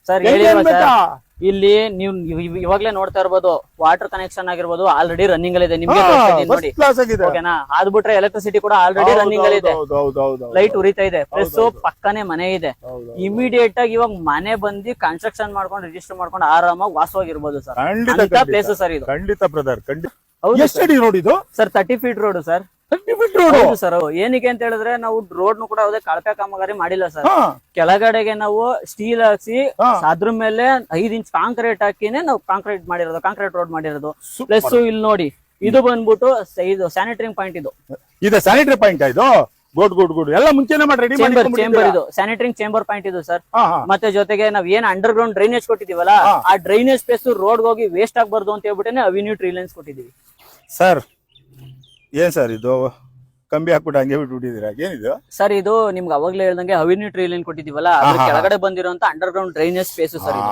ಸರ್ ಹೆಂಗೆ ಹೇಳಿಲ್ವಾ ಅನ್ಬೇಕಾ? ಸರ್? ಇಲ್ಲಿ ನೀವು ಇವ್- ಇವಾಗ್ಲೇ ನೋಡ್ತಾ ಇರ್ಬೋದು ವಾಟರ್ ಕನೆಕ್ಷನ್ ಆಗಿರ್ಬೋದು ಆಲ್ರೆಡಿ ರನ್ನಿಂಗ್ ಅಲ್ಲಿ ಇದೆ ನಿಮ್ಗೆ ತೋರಿಸ್ತಾ ನೋಡಿ. ಫಸ್ಟ್ ಕ್ಲಾಸ್ ಆಗಿದೆ. ಓಕೆನಾ ಅದ್ ಬಿಟ್ರೆ ಎಲೆಕ್ಟ್ರಿಸಿಟಿ ಕೂಡ ಆಲ್ರೆಡಿ ರನ್ನಿಂಗ್ ಅಲ್ಲಿ ಇದೆ ಹೌದು, ಹೌದು, ಹೌದು, ಹೌದು. ಲೈಟ್ ಉರಿತಾ ಇದೆ. ಪ್ಲಸ್. ಪಕ್ಕನೆ ಮನೆ ಇದೆ. ಹೌದು. ಇಮಿಡಿಯೇಟ್ ಆಗಿ ಇವಾಗ ಮನೆ ಬಂದು ಕನ್ಸ್ಟ್ರಕ್ಷನ್ ಮಾಡ್ಕೊಂಡು ರಿಜಿಸ್ಟರ್ ಮಾಡ್ಕೊಂಡು ಆರಾಮಾಗಿ ವಾಸವಾಗಿರ್ಬೋದು ಸರ್. ಖಂಡಿತ ಪ್ಲೇಸ್. ಸರ್ ಇದು. ಖಂಡಿತ ಬ್ರದರ್ ಖಂಡಿತ. ಹೌದು ಎಷ್ಟು ಅಡಿ ನೋಡಿದು sir thirty feet road sir. ಹೌದು ಸರ್ ಏನಕ್ಕೆ ಅಂತ ಹೇಳಿದ್ರೆ ನಾವು ರೋಡ್ ಕೂಡ ಯಾವುದೇ ಕಳಪೆ ಕಾಮಗಾರಿ ಮಾಡಿಲ್ಲ ಸರ್ ಕೆಳಗಡೆಗೆ ನಾವು ಸ್ಟೀಲ್ ಹಾಕ್ಸಿ. ಅದ್ರ ಮೇಲೆ ಐದ್ ಇಂಚ್ ಕಾಂಕ್ರೀಟ್ ಹಾಕಿನೇ ನಾವು ಕಾಂಕ್ರೀಟ್ ಮಾಡಿರೋದು ಕಾಂಕ್ರೀಟ್ ರೋಡ್ ಮಾಡಿರೋದು. ಪ್ಲಸ್ ಇಲ್ಲಿ ನೋಡಿ ಇದು ಬಂದ್ಬಿಟ್ಟು ಇದು ಸ್ಯಾನಿಟರಿಂಗ್ ಪಾಯಿಂಟ್ ಇದು. ಇದು ಸ್ಯಾನಿಟರಿ ಪಾಯಿಂಟ್ ಇದು? ಗುಡ್ ಗುಡ್ ಗುಡ್ ಎಲ್ಲ ಮುಂಚೆನೆ ಮಾಡಿ ಚೇಂಬರ್ ಚೇಂಬರ್ ಇದು. ಸ್ಯಾನಿಟರಿಂಗ್ ಚೇಂಬರ್ ಪಾಯಿಂಟ್ ಇದು ಸರ್ ಮತ್ತೆ ಜೊತೆಗೆ ನಾವ್ ಏನ್ ಅಂಡರ್ ಗ್ರೌಂಡ್ ಡ್ರೈನೇಜ್ ಕೊಟ್ಟಿದೀವಲ್ಲ ಆ ಡ್ರೈನೇಜ್ ಸ್ಪೇಸ್ ರೋಡ್ ಹೋಗಿ ವೇಸ್ಟ್ ಆಗ್ಬಾರ್ದು ಅಂತ ಹೇಳ್ಬಿಟ್ಟೆ ಅವಿನ್ಯೂ ಟ್ರೀ ಲೈನ್ಸ್ ಕೊಟ್ಟಿದೀವಿ ಸರ್ ಏನ್ ಸರ್ ಇದು? ಕಂಬಿ ಹಾಕ್ಬಿಟ್ಟು ಹಂಗೆ ಬಿಟ್ಬಿಟ್ಟಿದ್ದೀರಾ? ಏನಿದು? ಸರ್ ಇದು ನಿಮ್ಗೆ ಅವಾಗ್ಲೇ ಹೇಳ್ದಂಗೆ ಹವಿನಿ ಟ್ರೈಲ್ ಏನ್ ಕೊಟ್ಟಿದೀವಲ್ಲ ಅದ್ರ ಹಾ, ಹಾ, ಕೆಳಗಡೆ ಬಂದಿರುವಂತ underground drainage space sir ಇದು.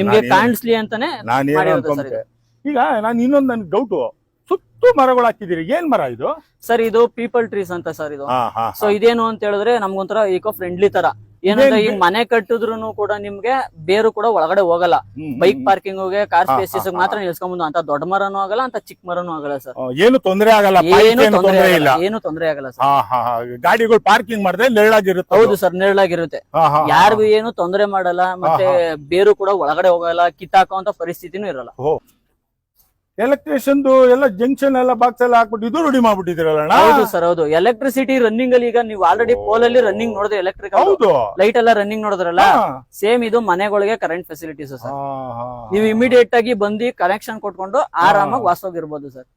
ನಿಮ್ಗೆ ಕಾಣಿಸ್ಲಿ ಅಂತಾನೆ ನಾನೇನು ಮಾಡಿರೋದು ಸರ್ ಅನ್ಕೊಂಡೆ ಈಗ ನಾನು ಇನ್ನೊಂದು ನನ್ಗೆ ಡೌಟ್ ಸುತ್ತು ಮರಗಳು ಹಾಕಿದ್ದೀರಿ. ಏನ್ ಮರ ಇದು? ಸರ್ ಇದು ಪೀಪಲ್ ಟ್ರೀಸ್ ಅಂತ ಸರ್ ಇದು. ಹಾ ಹಾ ಸೊ ಇದೇನು ಅಂತ ಹೇಳಿದ್ರೆ ನಮ್ಗೊಂಥರ ಈಕೋ ಫ್ರೆಂಡ್ಲಿ ತರ. ಏನಂದ್ರೆ ಈ ಈಗ ಮನೆ ಕಟ್ಟಿದ್ರು ಕೂಡ ನಿಮ್ಗೆ ಬೇರು ಕೂಡ ಒಳಗಡೆ ಹೋಗಲ್ಲ. ಬೈಕ್. ಪಾರ್ಕಿಂಗ್ಗೆ ಕಾರ್ ಸ್ಪೇಸಸ್ ಮಾತ್ರ ನಿಲ್ಸ್ಕೊಂಬಂದು ಅಂತ ದೊಡ್ಡ ಮರನೂ ಆಗಲ್ಲ ಅಂತ ಚಿಕ್ಕ ಮರನೂ ಆಗಲ್ಲ ಸರ್. ಏನು ತೊಂದರೆ ಆಗಲ್ಲ ಏನು ತೊಂದರೆ ಇಲ್ಲ ಆಗಲ್ಲ ಏನು ತೊಂದರೆ ಆಗಲ್ಲ ಸರ್. ಗಾಡಿಗಳು ಪಾರ್ಕಿಂಗ್ ಮಾಡಿದ್ರೆ ನೆರಳಾಗಿರುತ್ತೆ ಹೌದು ಸರ್ ನೆರಳಾಗಿರುತ್ತೆ. ಯಾರಿಗೂ ಏನು ತೊಂದರೆ ಮಾಡಲ್ಲ ಮತ್ತೆ ಬೇರು ಕೂಡ ಒಳಗಡೆ ಹೋಗಲ್ಲ ಕಿತ್ತಾಕುವಂತ ಪರಿಸ್ಥಿತಿನೂ ಇರಲ್ಲ. ಎಲೆಕ್ಟ್ರಿಷಿಯನ್ದು ಎಲ್ಲ ಜಂಕ್ಷನ್ ಎಲ್ಲ ಬಾಕ್ಸ್ ಎಲ್ಲ ಹಾಕ್ಬಿಟ್ಟು ಇದು ರೆಡಿ ಮಾಡ್ಬಿಟ್ಟಿದ್ರಲ್ಲ? ಹೌದು ಸರ್ ಹೌದು. ಎಲೆಕ್ಟ್ರಿಸಿಟಿ ರನ್ನಿಂಗ್ ಅಲ್ಲಿ ಈಗ ನೀವು ಆಲ್ರೆಡಿ ಪೋಲ್ ಅಲ್ಲಿ ರನ್ನಿಂಗ್ ನೋಡಿದ್ರೆ ಎಲೆಕ್ಟ್ರಿಕ್ ಹೌದು. ಲೈಟ್ ಎಲ್ಲ ರನ್ನಿಂಗ್ ನೋಡಿದ್ರಲ್ಲ. ಸೇಮ್ ಇದು ಮನೆಗಳಿಗೆ ಕರೆಂಟ್ ಫೆಸಿಲಿಟೀಸ್ ಸರ್. ನೀವು ಇಮಿಡಿಯೇಟ್ ಆಗಿ ಬಂದು ಕನೆಕ್ಷನ್ ಕೊಟ್ಕೊಂಡು ಆರಾಮಾಗಿ ವಾಸೋಗಿರ್ಬೋದು ಸರ್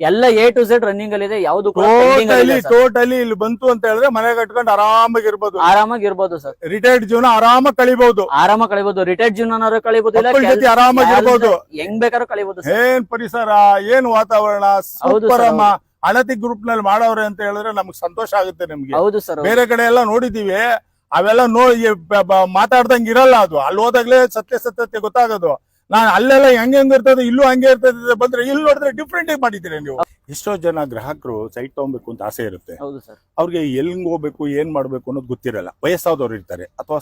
ಎಲ್ಲ ಎ ಟು ಝೆಡ್ ರನ್ನಿಂಗ್ ಅಲ್ಲಿ ಇದೆ ಯಾವ್ದು ಟೋಟಲಿ. ಟೋಟಲಿ ಇಲ್ಲಿ ಬಂತು ಅಂತ ಹೇಳಿದ್ರೆ ಮನೆ ಕಟ್ಕೊಂಡು ಆರಾಮಾಗಿ ಇರ್ಬೋದು. ಆರಾಮಾಗಿ ಇರ್ಬೋದು ಸರ್. ರಿಟೈರ್ಡ್ ಜೀವನ ಆರಾಮಾಗಿ ಕಳಿಬಹುದು ಆರಾಮಾಗಿ ಕಳಿಬಹುದು ರಿಟೈರ್ಡ್ ಜೀವನ ಕಳಿಬಹುದು ಜೊತೆ ಆರಾಮಾಗಿ ಇರ್ಬೋದು. ಹೆಂಗ್ ಬೇಕಾದ್ರೂ ಕಳಿಬಹುದು ಏನ್ ಪರಿಸರ ಏನ್ ವಾತಾವರಣ ಸೂಪರ್ ಅಮ್ಮ ಅಣತಿ ಗ್ರೂಪ್ನಲ್ಲಿ ಮಾಡವ್ರೆ ಅಂತ ಹೇಳಿದ್ರೆ ನಮ್ಗೆ ಸಂತೋಷ ಆಗುತ್ತೆ ನಿಮ್ಗೆ. ಹೌದು ಸರ್ ಬೇರೆ ಕಡೆ ಎಲ್ಲ ನೋಡಿದೀವಿ ಅವೆಲ್ಲ ನೋ ಮಾತಾಡ್ದಂಗ್ ಇರಲ್ಲ ಅದು. ಅಲ್ಲಿ ಹೋದಾಗ್ಲೇ ಸತ್ಯ ಸತ್ಯತೆ ಗೊತ್ತಾಗೋದು. ನಾನು ಅಲ್ಲೆಲ್ಲ ಹೆಂಗ್ ಹೆಂಗ್ ಇರ್ತದೆ ಇಲ್ಲೂ ಹಂಗೆ ಇರ್ತದೆ ಬಂದ್ರೆ ಇಲ್ಲಿ ನೋಡಿದ್ರೆ ಡಿಫ್ರೆಂಟ್ ಆಗಿ ಮಾಡಿದ್ದೀರಿ ನೀವು. ಎಷ್ಟೋ ಜನ ಗ್ರಾಹಕರು ಸೈಟ್ ತಗೊಬೇಕು ಅಂತ ಆಸೆ ಇರುತ್ತೆ. ಹೌದು ಸರ್. ಅವ್ರಿಗೆ ಎಲ್ಲಿಂಗ್ ಹೋಗ್ಬೇಕು ಏನ್ ಮಾಡ್ಬೇಕು ಅನ್ನೋದು ಗೊತ್ತಿರಲ್ಲ. ವಯಸ್ಸಾದವ್ರು ಇರ್ತಾರೆ ಅಥವಾ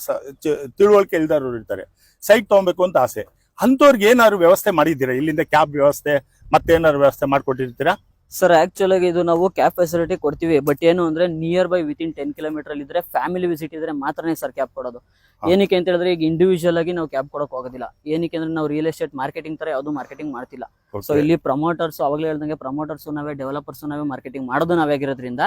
ತಿಳುವಳಿಕೆ ಇಲ್ದಾರವ್ರು ಇರ್ತಾರೆ. ಸೈಟ್ ತಗೊಬೇಕು ಅಂತ ಆಸೆ. ಅಂತವ್ರಿಗೆ ಏನಾದ್ರು ವ್ಯವಸ್ಥೆ ಮಾಡಿದ್ದೀರಾ? ಇಲ್ಲಿಂದ ಕ್ಯಾಬ್ ವ್ಯವಸ್ಥೆ ಮತ್ತೆ ಏನಾದ್ರು ವ್ಯವಸ್ಥೆ ಮಾಡ್ಕೊಟ್ಟಿರ್ತೀರಾ? ಸರ್ ಆಕ್ಚುಲ್ ಆಗಿ ಇದು ನಾವು ಕ್ಯಾಬ್ ಫೆಸಿಲಿಟಿ ಕೊಡ್ತೀವಿ ಬಟ್ ಏನು ಅಂದ್ರೆ nearby within ten kilometre ಇದ್ರೆ ಫ್ಯಾಮಿಲಿ ವಿಸಿಟ್ ಇದ್ರೆ ಮಾತ್ರನೇ ಸರ್ ಕ್ಯಾಬ್ ಕೊಡೋದು. ಏನಕ್ಕೆ ಅಂತ ಹೇಳಿದ್ರೆ ಈಗ ಇಂಡಿವಿಜುವಲ್ ಆಗಿ ನಾವು ಕ್ಯಾಬ್ ಕೊಡಕ್ ಹೋಗೋದಿಲ್ಲ ಏನಕ್ಕೆ ಅಂದ್ರೆ ನಾವು ರಿಯಲ್ ಎಸ್ಟೇಟ್ ಮಾರ್ಕೆಟಿಂಗ್ ತರ ಯಾವ್ದು ಮಾರ್ಕೆಟಿಂಗ್ ಮಾಡ್ತಿಲ್ಲ ಸೊ ಇಲ್ಲಿ ಪ್ರಮೋಟರ್ಸ್ ಅವಾಗಲೇ ಹೇಳ್ದಂಗೆ ಪ್ರಮೋಟರ್ಸ್ ನಾವೇ ಡೆವಲಪರ್ಸ್ ನಾವೇ ಮಾರ್ಕೆಟಿಂಗ್ ಮಾಡೋದು ನಾವೇ ಆಗಿರೋದ್ರಿಂದ.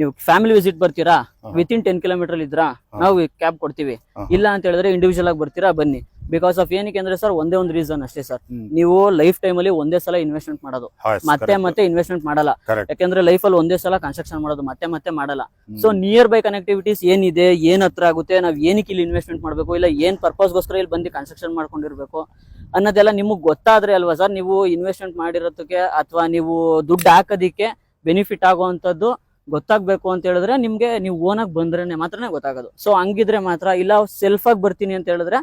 ನೀವು ಫ್ಯಾಮಿಲಿ ವಿಸಿಟ್ ಬರ್ತೀರಾ ಹಾ. ವಿತ್ ಇನ್ ಟೆನ್ ಕಿಲೋಮೀಟರ್ ಇದ್ರ. ನಾವು ಕ್ಯಾಬ್ ಕೊಡ್ತೀವಿ. ಇಲ್ಲ ಅಂತ ಹೇಳಿದ್ರೆ ಇಂಡಿವಿಜುವಲ್ ಆಗಿ ಬರ್ತೀರಾ ಬನ್ನಿ ಬಿಕಾಸ್ ಆಫ್ ಏನಕ್ಕೆ ಅಂದ್ರೆ ಸರ್ ಒಂದೇ ಒಂದು ರೀಸನ್ ಅಷ್ಟೇ ಸರ್ ನೀವು ಲೈಫ್ ಟೈಮ್ ಅಲ್ಲಿ ಒಂದೇ ಸಲ ಇನ್ವೆಸ್ಟ್ಮೆಂಟ್ ಮಾಡೋದು. ಮತ್ತೆ ಮತ್ತೆ ಇನ್ವೆಸ್ಟ್ಮೆಂಟ್ ಮಾಡಲ್ಲ. ಯಾಕಂದ್ರೆ ಲೈಫ್ ಅಲ್ಲಿ ಒಂದೇ ಸಲ ಕನ್ಸ್ಟ್ರಕ್ಷನ್ ಮಾಡೋದು ಮತ್ತೆ ಮತ್ತೆ ಮಾಡಲ್ಲ. ಸೊ ನಿಯರ್ ಬೈ ಕನೆಕ್ಟಿವಿಟೀಸ್ ಏನಿದೆ ಏನ್ ಹತ್ರ ಆಗುತ್ತೆ ನಾವ್ ಏನಕ್ಕೆ ಇಲ್ಲಿ ಇನ್ವೆಸ್ಟ್ಮೆಂಟ್ ಮಾಡಬೇಕು ಇಲ್ಲ ಏನ್ ಪರ್ಪಸ್ಗೋಸ್ಕರ ಇಲ್ಲಿ ಬಂದು ಕನ್ಸ್ಟ್ರಕ್ಷನ್ ಮಾಡ್ಕೊಂಡಿರ್ಬೇಕು ಅನ್ನೋದೆಲ್ಲ ನಿಮಗೆ ಗೊತ್ತಾದ್ರೆ ಅಲ್ವಾ ಸರ್ ನೀವು ಇನ್ವೆಸ್ಟ್ಮೆಂಟ್ ಮಾಡಿರೋದಕ್ಕೆ ಅಥವಾ ನೀವು ದುಡ್ಡು ಹಾಕೋದಿಕ್ಕೆ ಬೆನಿಫಿಟ್ ಆಗುವಂತದ್ದು ಗೊತ್ತಾಗ್ಬೇಕು ಅಂತ ಹೇಳಿದ್ರೆ ನಿಮ್ಗೆ ನೀವು ಓನಾಗಿ ಬಂದ್ರೆ ಮಾತ್ರನೇ ಗೊತ್ತಾಗೋದು. ಸೊ ಹಂಗಿದ್ರೆ ಮಾತ್ರ ಇಲ್ಲ ಸೆಲ್ಫ್ ಆಗಿ ಬರ್ತೀನಿ ಅಂತ ಹೇಳಿದ್ರೆ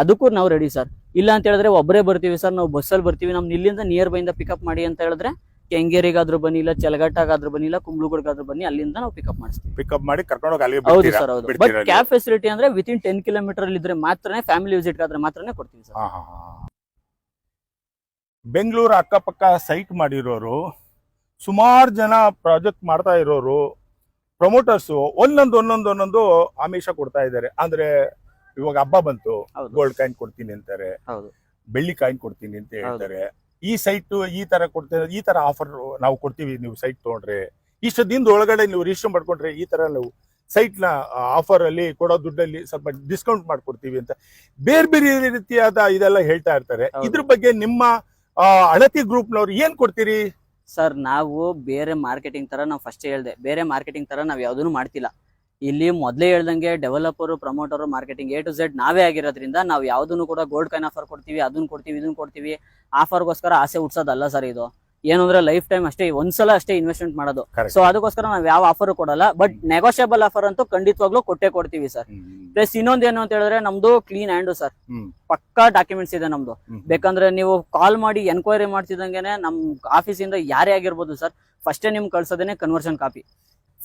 ಅದಕ್ಕೂ ನಾವು ರೆಡಿ ಸರ್ ಇಲ್ಲ ಅಂತ ಹೇಳಿದ್ರೆ ಒಬ್ಬರೇ ಬರ್ತೀವಿ ಸರ್ ನಾವು ಬಸ್ಸಲ್ಲಿ ಬರ್ತೀವಿ. ನಮ್ಮ ಇಲ್ಲಿಂದ ನಿಯರ್ ಬೈಯಿಂದ ಪಿಕಪ್ ಮಾಡಿ ಅಂತ ಹೇಳಿದ್ರೆ ಕೆಂಗೇರಿಗಾದ್ರೂ ಬನ್ನಿ ಇಲ್ಲ ಚಲಗಟ್ಟಾಗಾದ್ರೂ ಬನ್ನಿ ಇಲ್ಲ ಕುಂಬ್ಳುಗುಡ್ಗಾದ್ರೂ ಬನ್ನಿ ಅಲ್ಲಿಂದ ನಾವು ಪಿಕಪ್ ಮಾಡಿಸ್ತೀವಿ. ಪಿಕಪ್ ಮಾಡಿ ಕರ್ಕೊಂಡು ಹೋಗಿ ಹೌದು ಸರ್ ಹೌದು. ಬಟ್ ಕ್ಯಾಬ್ ಫೆಸಿಲಿಟಿ ಅಂದ್ರೆ ವಿತ್ ಇನ್ ಟೆನ್ ಕಿಲೋಮೀಟರ್ ಇದ್ರೆ ಮಾತ್ರನೇ ಫ್ಯಾಮಿಲಿ ವಿಸಿಟ್ ಆದ್ರೆ ಮಾತ್ರನೇ ಕೊಡ್ತೀವಿ ಸರ್. ಬೆಂಗಳೂರು ಅಕ್ಕಪಕ್ಕ ಸೈಟ್ ಮಾಡಿರೋರು ಸುಮಾರು ಜನ ಪ್ರಾಜೆಕ್ಟ್ ಮಾಡ್ತಾ ಇರೋರು ಪ್ರಮೋಟರ್ಸು ಒಂದೊಂದು ಒಂದೊಂದು ಒಂದೊಂದು ಆಮಿಷ ಕೊಡ್ತಾ ಇದ್ದಾರೆ. ಅಂದ್ರೆ ಇವಾಗ ಹಬ್ಬ ಬಂತು. ಗೋಲ್ಡ್ ಕಾಯಿನ್ ಕೊಡ್ತೀನಿ ಅಂತಾರೆ. ಬೆಳ್ಳಿ ಕಾಯಿನ್ ಕೊಡ್ತೀನಿ ಅಂತ ಹೇಳ್ತಾರೆ. ಈ ಸೈಟ್ ಈ ತರ ಕೊಡ್ತಾರೆ ಈ ತರ ಆಫರ್ ನಾವು ಕೊಡ್ತೀವಿ ನೀವು ಸೈಟ್ ತಗೊಂಡ್ರೆ. ಇಷ್ಟು ದಿನದ ಒಳಗಡೆ ನೀವು ರಿಜಿಸ್ಟರ್ ಮಾಡ್ಕೊಂಡ್ರೆ ಈ ತರ ನಾವು ಸೈಟ್ನ ಆಫರ್ ಅಲ್ಲಿ ಕೊಡೋ ದುಡ್ಡಲ್ಲಿ ಸ್ವಲ್ಪ ಡಿಸ್ಕೌಂಟ್ ಮಾಡ್ಕೊಡ್ತೀವಿ ಅಂತ. ಬೇರೆ ಬೇರೆ ರೀತಿಯಾದ ಇದೆಲ್ಲ ಹೇಳ್ತಾ ಇರ್ತಾರೆ. ಇದ್ರ ಬಗ್ಗೆ ನಿಮ್ಮ ಅಳತಿ ಗ್ರೂಪ್ನವ್ರು ಏನ್ ಕೊಡ್ತೀರಿ? ಸರ್ ನಾವು ಬೇರೆ ಮಾರ್ಕೆಟಿಂಗ್ ತರ ನಾವು ಫಸ್ಟ್ ಹೇಳ್ದೆ. ಬೇರೆ ಮಾರ್ಕೆಟಿಂಗ್ ತರ ನಾವು ಯಾವ್ದನ್ನು ಮಾಡ್ತಿಲ್ಲ. ಇಲ್ಲಿ ಮೊದಲೇ ಹೇಳ್ದಂಗೆ developer promoter marketing A to Z ನಾವೇ ಆಗಿರೋದ್ರಿಂದ ನಾವು ಯಾವುದನ್ನು ಕೂಡ ಗೋಲ್ಡ್ ಕಾಯಿನ್ ಆಫರ್ ಕೊಡ್ತೀವಿ ಅದನ್ನ ಕೊಡ್ತೀವಿ ಇದನ್ನ ಕೊಡ್ತೀವಿ. ಆಫರ್ಗೋಸ್ಕರ ಆಸೆ ಹುಟ್ಸೋದಲ್ಲ ಸರ್ ಇದು. ಏನಂದ್ರೆ ಲೈಫ್ ಟೈಮ್ ಅಷ್ಟೇ ಒಂದ್ಸಲ ಅಷ್ಟೇ ಇನ್ವೆಸ್ಟ್ಮೆಂಟ್ ಮಾಡೋದು. ಸೊ ಅದಕ್ಕೋಸ್ಕರ ನಾವು ಯಾವ ಆಫರ್ ಕೊಡಲ್ಲ ಬಟ್ ನೆಗೋಷಿಯಬಲ್ ಆಫರ್ ಅಂತೂ ಖಂಡಿತವಾಗ್ಲೂ ಕೊಟ್ಟೆ ಕೊಡ್ತೀವಿ ಸರ್ ಪ್ಲಸ್ ಇನ್ನೊಂದೇನು ಅಂತ ಹೇಳಿದ್ರೆ ನಮ್ದು ಕ್ಲೀನ್ ಹ್ಯಾಂಡು ಸರ್ ಪಕ್ಕಾ ಡಾಕ್ಯುಮೆಂಟ್ಸ್ ಇದೆ ನಮ್ದು. ಬೇಕಂದ್ರೆ ನೀವು ಕಾಲ್ ಮಾಡಿ ಎನ್ಕ್ವೈರಿ ಮಾಡ್ತಿದಂಗೆನೆ ನಮ್ ಆಫೀಸಿಂದ ಯಾರೇ ಆಗಿರ್ಬೋದು ಸರ್ ಫಸ್ಟೇ ನಿಮ್ಗೆ ಕಳ್ಸೋದೇನೆ ಕನ್ವರ್ಷನ್ ಕಾಪಿ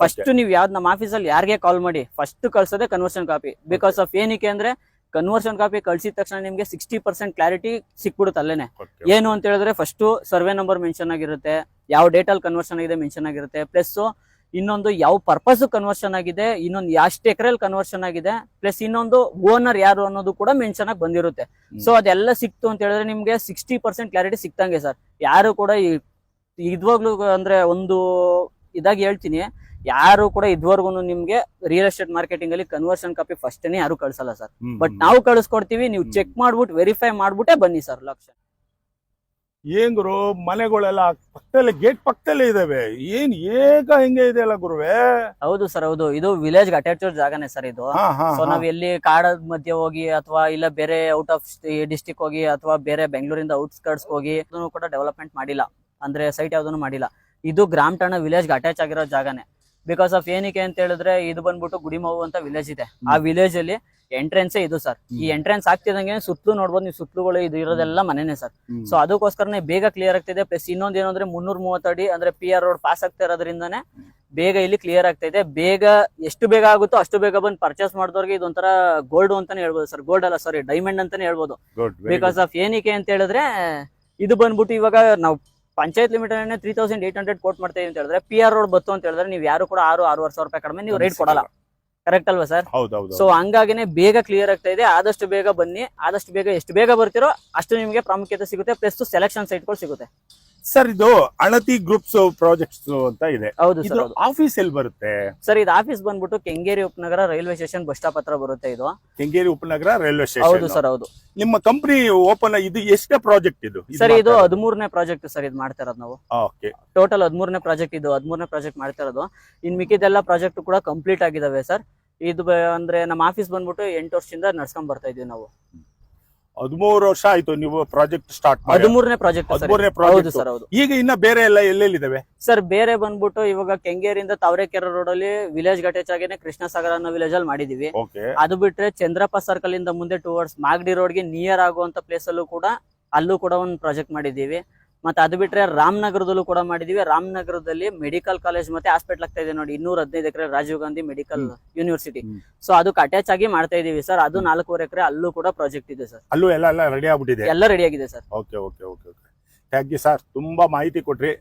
ಫಸ್ಟ್ ನೀವು ಯಾವ್ದು ನಮ್ಮ ಆಫೀಸಲ್ಲಿ ಯಾರಿಗೆ ಕಾಲ್ ಮಾಡಿ ಫಸ್ಟ್ ಕಳ್ಸೋದೇ ಕನ್ವರ್ಷನ್ ಕಾಪಿ ಬಿಕಾಸ್ ಆಫ್ ಏನಕ್ಕೆ ಅಂದ್ರೆ ಕನ್ವರ್ಷನ್ ಕಾಪಿ ಕಳ್ಸಿದ ತಕ್ಷಣ ನಿಮ್ಗೆ ಸಿಕ್ಸ್ಟಿ ಪರ್ಸೆಂಟ್ ಕ್ಲಾರಿಟಿ ಸಿಕ್ಬಿಡುತ್ತೆ ಅಲ್ಲೇನೆ. ಏನು ಅಂತ ಹೇಳಿದ್ರೆ ಫಸ್ಟ್ ಸರ್ವೆ ನಂಬರ್ ಮೆನ್ಷನ್ ಆಗಿರುತ್ತೆ ಯಾವ ಡೇಟಲ್ಲಿ ಕನ್ವರ್ಷನ್ ಆಗಿದೆ ಮೆನ್ಷನ್ ಆಗಿರುತ್ತೆ ಪ್ಲಸ್ ಇನ್ನೊಂದು ಯಾವ ಪರ್ಪಸ್ ಕನ್ವರ್ಷನ್ ಆಗಿದೆ ಇನ್ನೊಂದು ಎಷ್ಟು ಎಕರೆಲ್ ಕನ್ವರ್ಷನ್ ಆಗಿದೆ ಪ್ಲಸ್ ಇನ್ನೊಂದು ಓನರ್ ಯಾರು ಅನ್ನೋದು ಕೂಡ ಮೆನ್ಷನ್ ಆಗಿ ಬಂದಿರುತ್ತೆ. ಸೊ ಅದೆಲ್ಲ ಸಿಕ್ತು ಅಂತ ಹೇಳಿದ್ರೆ ನಿಮ್ಗೆ ಸಿಕ್ಸ್ಟಿ ಪರ್ಸೆಂಟ್ ಕ್ಲಾರಿಟಿ ಸಿಕ್ತಂಗೆ ಸರ್. ಯಾರು ಕೂಡ ಈ- ಇದ್ವಾಗ್ಲೂ ಅಂದ್ರೆ ಒಂದು ಇದಾಗಿ ಹೇಳ್ತೀನಿ ಯಾರು ಕೂಡ ಇದುವರೆಗೂ ನಿಮ್ಗೆ ರಿಯಲ್ ಎಸ್ಟೇಟ್ ಮಾರ್ಕೆಟಿಂಗ್ ಅಲ್ಲಿ ಕನ್ವರ್ಷನ್ ಕಾಪಿ ಫಸ್ಟ್ ಯಾರು ಕಳ್ಸಲ್ಲ ಸರ್ ಬಟ್ ನಾವು ಕಳಿಸ್ಕೊಡ್ತೀವಿ ನೀವು ಚೆಕ್ ಮಾಡ್ಬಿಟ್ಟು ವೆರಿಫೈ ಮಾಡ್ಬಿಟ್ಟೆ ಬನ್ನಿ ಸರ್ ಲಕ್ಷ. ಏನ್ ಗುರು ಮನೆಗಳೆಲ್ಲ ಪಕ್ಕದಲ್ಲಿ ಗೇಟ್ ಪಕ್ಕದಲ್ಲೇ ಇದಾವೆ. ಏನ್ ಏಕ ಹಿಂಗೆ ಇದೆಯಲ್ಲ ಗುರುವೆ? ಹೌದು ಸರ್ ಹೌದು. ಇದು ವಿಲೇಜ್ ಅಟ್ಯಾಚ್ ಜಾಗನೇ ಸರ್ ಇದು. ಸೊ ನಾವ್ ಎಲ್ಲಿ ಕಾಡ ಮಧ್ಯೆ ಹೋಗಿ ಅಥವಾ ಇಲ್ಲ ಬೇರೆ ಔಟ್ ಆಫ್ ಡಿಸ್ಟಿಕ್ ಹೋಗಿ ಅಥವಾ ಬೇರೆ ಬೆಂಗಳೂರಿಂದ ಔಟ್ಸ್ಕರ್ಟ್ಸ್ ಹೋಗಿ ಕೂಡ ಡೆವಲಪ್ಮೆಂಟ್ ಮಾಡಿಲ್ಲ. ಅಂದ್ರೆ ಸೈಟ್ ಯಾವ್ದನ್ನು ಮಾಡಿಲ್ಲ. ಇದು ಗ್ರಾಮ ಠಾಣ ವಿಲೇಜ್ ಅಟ್ಯಾಚ್ ಆಗಿರೋ ಜಾಗನೇ. ಬಿಕಾಸ್ ಆಫ್ ಏನಕ್ಕೆ ಅಂತ ಹೇಳಿದ್ರೆ ಇದು ಬಂದ್ಬಿಟ್ಟು ಗುಡಿಮವು ಅಂತ ವಿಲೇಜ್ ಇದೆ. ಆ ವಿಲೇಜ್ ಅಲ್ಲಿ ಎಂಟ್ರೆನ್ಸ್ ಇದು ಸರ್ ಈ ಎಂಟ್ರೆನ್ಸ್ ಆಗ್ತಿದಂಗೆ ಸುತ್ತಲೂ ನೋಡ್ಬೋದು ನೀವು ಸುತ್ತಲುಗಳು ಇದು ಇರೋದೆಲ್ಲ ಮನೆನೇ ಸರ್. ಸೊ ಅದಕ್ಕೋಸ್ಕರನೇ ಬೇಗ ಕ್ಲಿಯರ್ ಆಗ್ತಿದೆ. ಪ್ಲಸ್ ಇನ್ನೊಂದು ಏನು ಅಂದ್ರೆ ಮುನ್ನೂರ ಮೂವತ್ತಡಿ ಅಂದ್ರೆ ಪಿ ಆರ್ ರೋಡ್ ಪಾಸ್ ಆಗ್ತಾ ಇರೋದ್ರಿಂದಾನೆ ಬೇಗ ಇಲ್ಲಿ ಕ್ಲಿಯರ್ ಆಗ್ತಾ ಇದೆ. ಬೇಗ ಎಷ್ಟು ಬೇಗ ಆಗುತ್ತೋ ಅಷ್ಟು ಬೇಗ ಬಂದು ಪರ್ಚೇಸ್ ಮಾಡಿದವ್ರಿಗೆ ಇದೊಂಥರ ಗೋಲ್ಡ್ ಅಂತಾನೆ ಹೇಳ್ಬೋದು ಸರ್ ಗೋಲ್ಡ್ ಅಲ್ಲ ಸಾರಿ ಡೈಮಂಡ್ ಅಂತಾನೆ ಹೇಳ್ಬೋದು. ಬಿಕಾಸ್ ಆಫ್ ಏನಕ್ಕೆ ಅಂತ ಹೇಳಿದ್ರೆ ಇದು ಬಂದ್ಬಿಟ್ಟು ಇವಾಗ ನಾವು panchayat limit three thousand eight hundred quote ಮಾಡ್ತೀವಿ ಅಂತ ಹೇಳಿದ್ರೆ ಪಿ ಆರ್ ರೋಡ್ ಬತ್ತು ಅಂತ ಹೇಳಿದ್ರೆ ನೀವು ಯಾರು ಕೂಡ ಆರು ಆರೂವರೆ ಸಾವಿರ ರೂಪಾಯಿ ಕಡಿಮೆ ನೀವು ರೇಟ್ ಕೊಡಲ್ಲ. ಕರೆಕ್ಟ್ ಅಲ್ವಾ ಸರ್ ಸೊ ಹಂಗಾಗಿನೇ ಬೇಗ ಕ್ಲಿಯರ್ ಆಗ್ತಾ ಇದೆ. ಆದಷ್ಟು ಬೇಗ ಬನ್ನಿ. ಆದಷ್ಟು ಬೇಗ ಎಷ್ಟು ಬೇಗ ಬರ್ತಿರೋ ಅಷ್ಟು ನಿಮಗೆ ಪ್ರಾಮುಖ್ಯತೆ ಸಿಗುತ್ತೆ. ಪ್ಲಸ್ ಸೆಲೆಕ್ಷನ್ ಸೈಟ್ಗಳು ಸಿಗುತ್ತೆ. ಸರ್ ಇದು ಅಣತಿ ಗ್ರೂಪ್ಸ್ ಪ್ರಾಜೆಕ್ಟ್ಸ್ ಅಂತ ಇದೆ. ಹೌದು ಇದು ಆಫೀಸ್ ಎಲ್ಲಿ ಬರುತ್ತೆ? ಸರ್ ಇದು ಆಫೀಸ್ ಬಂದ್ಬಿಟ್ಟು ಕೆಂಗೇರಿ ಉಪನಗರ ರೈಲ್ವೆ ಸ್ಟೇಷನ್ ಬಸ್ ಸ್ಟಾಪ್ ಹತ್ರ ಬರುತ್ತೆ ಇದು. ಕೆಂಗೇರಿ ಉಪನಗರ ರೈಲ್ವೆ ಸ್ಟೇಷನ್. ಹೌದು ಸರ್ ಹೌದು. ನಿಮ್ಮ ಕಂಪನಿ ಓಪನ್ ಇದು ಎಷ್ಟೇ ಪ್ರಾಜೆಕ್ಟ್ ಇದು? ಸರ್ ಇದು ಹದಿಮೂರನೇ ಪ್ರಾಜೆಕ್ಟ್ ಸರ್ ಇದು ಮಾಡ್ತಾ ಇರೋದು ನಾವು. ಓಕೆ. ಟೋಟಲ್ ಹದಿಮೂರನೇ ಪ್ರಾಜೆಕ್ಟ್ ಇದು ಹದಿಮೂರನೇ ಪ್ರಾಜೆಕ್ಟ್ ಮಾಡ್ತಾ ಇರೋದು. ಇನ್ ಮಿಕ್ಕಿದೆಲ್ಲ ಪ್ರಾಜೆಕ್ಟ್ ಕೂಡ ಕಂಪ್ಲೀಟ್ ಆಗಿದಾವೆ ಸರ್. ಇದು ಅಂದ್ರೆ ನಮ್ಮ ಆಫೀಸ್ ಬಂದ್ಬಿಟ್ಟು ಎಂಟು ವರ್ಷದಿಂದ ನಡ್ಸ್ಕೊಂಡ್ ಬರ್ತಾ ಇದೀವಿ ನಾವು. ಹದಿಮೂರು ವರ್ಷ ಆಯ್ತು ನೀವು ಪ್ರಾಜೆಕ್ಟ್ ಸ್ಟಾರ್ಟ್ ಮಾಡಿ. ಹದಿಮೂರನೇ ಪ್ರಾಜೆಕ್ಟ್ ಹದಿಮೂರನೇ ಹೌದು ಪ್ರಾಜೆಕ್ಟ್ ಸರ್ ಹೌದು. ಈಗ ಇನ್ನ ಬೇರೆ ಎಲ್ಲ ಎಲ್ಲೆಲ್ಲಿದಾವೆ ಸರ್ ಬೇರೆ ಬಂದ್ಬಿಟ್ಟು ಇವಾಗ ಕೆಂಗೇರಿಂದ ತಾವರೆಕೆರೆ ರೋಡ್ ಅಲ್ಲಿ ವಿಲೇಜ್ ಗಟೇಚ್ ಆಗೇನೆ ಕೃಷ್ಣ ಸಾಗರ ಅನ್ನೋ ವಿಲೇಜ್ ಅಲ್ಲಿ ಮಾಡಿದೀವಿ. ಅದು ಬಿಟ್ರೆ ಚಂದ್ರಪ್ಪ ಸರ್ಕಲ್ ಇಂದ ಮುಂದೆ ಟುವರ್ಡ್ಸ್ ಮಾಗಡಿ ರೋಡ್ಗೆ ನಿಯರ್ ಆಗುವಂತ ಪ್ಲೇಸ್ ಅಲ್ಲೂ ಕೂಡ ಅಲ್ಲೂ ಕೂಡ ಒಂದು ಪ್ರಾಜೆಕ್ಟ್ ಮಾಡಿದೀವಿ ಮತ್ತೆ ಅದು ಬಿಟ್ರೆ ರಾಮನಗರದಲ್ಲೂ ಕೂಡ ಮಾಡಿದೀವಿ. ರಾಮನಗರದಲ್ಲಿ ಮೆಡಿಕಲ್ ಕಾಲೇಜ್ ಮತ್ತೆ ಹಾಸ್ಪಿಟಲ್ ಆಗ್ತಾ ಇದೆ ನೋಡಿ. ಇನ್ನೂರ ಹದಿನೈದು ಎಕರೆ Rajiv Gandhi medical university. So ಅದಕ್ಕೆ ಅಟ್ಯಾಚ್ ಆಗಿ ಮಾಡ್ತಾ ಇದೀವಿ ಸರ್. ಅದು ನಾಲ್ಕೂವರೆ ಎಕರೆ ಅಲ್ಲೂ ಕೂಡ ಪ್ರಾಜೆಕ್ಟ್ ಇದೆ ಸರ್. ಅಲ್ಲೂ ಎಲ್ಲ ಎಲ್ಲ ರೆಡಿ ಆಗ್ಬಿಟ್ಟಿದೆ? ಎಲ್ಲ ರೆಡಿ ಆಗಿದೆ sir. Okay okay okay okay thank you sir ತುಂಬಾ ಮಾಹಿತಿ ಕೊಟ್ರಿ.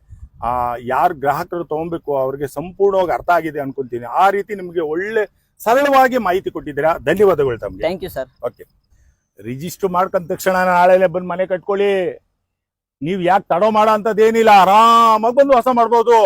ಆ ಯಾರು ಗ್ರಾಹಕರು ತಗೊಬೇಕು ಅವ್ರಿಗೆ ಸಂಪೂರ್ಣವಾಗಿ ಅರ್ಥ ಆಗಿದೆ ಅನ್ಕೊಂತೀನಿ. ಆ ರೀತಿ ನಿಮಗೆ ಒಳ್ಳೆ ಸರಳವಾಗಿ ಮಾಹಿತಿ ಕೊಟ್ಟಿದ್ದೀರಾ. ಧನ್ಯವಾದಗಳು ತಮಗೆ. Thank you sir okay register ಮಾಡ್ಕೊಂಡ ತಕ್ಷಣ ನಾಳೆ ಬಂದು ಮನೆ ಕಟ್ಕೊಳ್ಳಿ. ನೀವು ಯಾಕೆ ತಡೋ ಮಾಡೋ ಅಂತದೇನಿಲ್ಲ ಆರಾಮಾಗಿ ಬಂದು ವಾಸ ಮಾಡ್ಬೋದು.